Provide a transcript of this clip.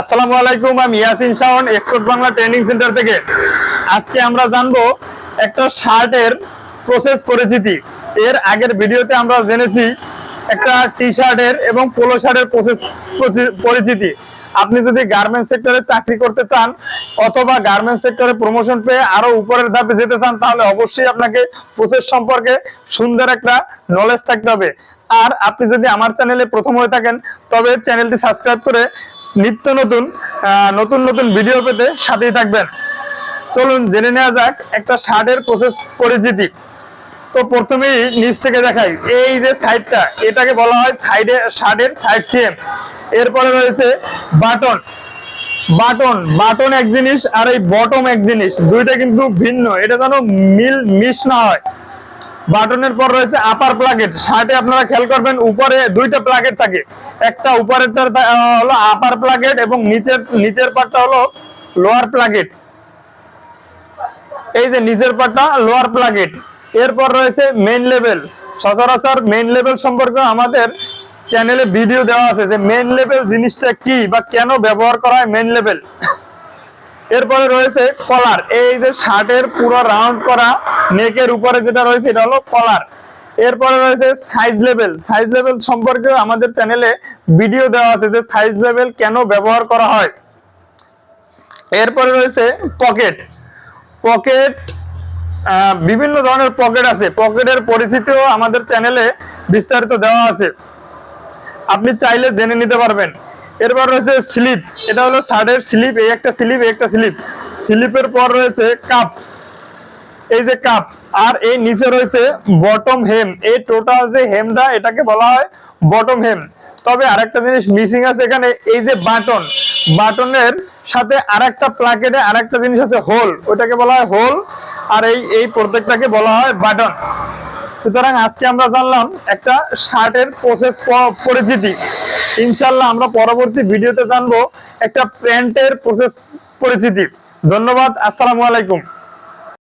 আসসালামু আলাইকুম, আমি Yasin Shaon, export Bangla training centre থেকে। আজকে আমরা জানব একটা শার্টের প্রসেস পরিচিতি। এর আগের ভিডিওতে আমরা জেনেছি একটা টি শার্টের এবং পোলো শার্টের প্রসেস পরিচিতি। আপনি যদি গার্মেন্টস সেক্টরে চাকরি করতে চান অথবা গার্মেন্টস সেক্টরে প্রমোশন পেয়ে আরও উপরের ধাপে যেতে চান, তাহলে অবশ্যই আপনাকে প্রসেস সম্পর্কে সুন্দর একটা নলেজ থাকতে হবে। আর আপনি যদি আমার চ্যানেলে প্রথম হয়ে থাকেন, তবে চ্যানেলটি সাবস্ক্রাইব করে নিত্য নতুন নতুন নতুন ভিডিও পেতে সাথেই থাকবেন। চলুন জেনে নেওয়া যাক একটা শার্টের প্রসেস পরিচিতি। তো প্রথমেই নিচ থেকে দেখাই, এই যে সাইডটা এটাকে বলা হয় সাইডে শার্টের সাইড সিএম এরপরে রয়েছে বাটন। বাটন বাটন এক জিনিস আর এই বটম এক জিনিস, দুইটা কিন্তু ভিন্ন, এটা যেন মিল মিস না হয়। বাটনের পর রয়েছে আপার প্লাগেট শার্টে আপনারা খেয়াল করবেন, উপরে দুইটা প্লাগেট থাকে। একটা উপরেরটা হলো আপার প্লাগেট এবং নিচের নিচের পার্টটা হলো লোয়ার প্লাগেট এই যে নিচের পার্টটা লোয়ার প্লাগেট এরপর রয়েছে মেইন লেভেল সচরাচর মেইন লেভেল সম্পর্কে আমাদের চ্যানেলে ভিডিও দেওয়া আছে যে মেইন লেভেল জিনিসটা কি বা কেন ব্যবহার করা হয় মেইন লেভেল এরপরে রয়েছে কলার। এই যে শার্টের পুরো রাউন্ড করা নেকের উপরে যেটা রয়েছে, এটা হলো কলার। এরপরে রয়েছে সাইজ লেভেল সাইজ লেভেল সম্পর্কে আমাদের চ্যানেলে ভিডিও দেওয়া আছে যে সাইজ লেভেল কেন ব্যবহার করা হয়। এরপরে রয়েছে পকেট পকেট বিভিন্ন ধরনের পকেট আছে। পকেটের পরিচিতিও আমাদের চ্যানেলে বিস্তারিত দেওয়া আছে। আপনি চাইলে জেনে নিতে পারবেন। এরপর রয়েছে স্লিপ। এটা হলো শার্টের স্লিপ, এই একটা স্লিপ, এই একটা স্লিপ। স্লিপের পর রয়েছে কাপ। এই যে কাপ, আর এই নিচে রয়েছে বটম হেম। এই টোটাল যে হেমটা, এটাকে বলা হয় বটম হেম। তবে আরেকটা জিনিস মিসিং আছে এখানে, এই যে বাটন। বাটনের সাথে আরেকটা প্লাকেটে আরেকটা জিনিস আছে, হোল। ওটাকে বলা হয় হোল, আর এই এই প্রত্যেকটাকে বলা হয় বাটন। সুতরাং আজকে আমরা জানলাম একটা শার্টের প্রসেস পরিচিতি। ইনশাল্লাহ আমরা পরবর্তী ভিডিওতে জানব একটা প্যান্টের প্রসেস পরিচিতি। ধন্যবাদ, আসসালামু আলাইকুম।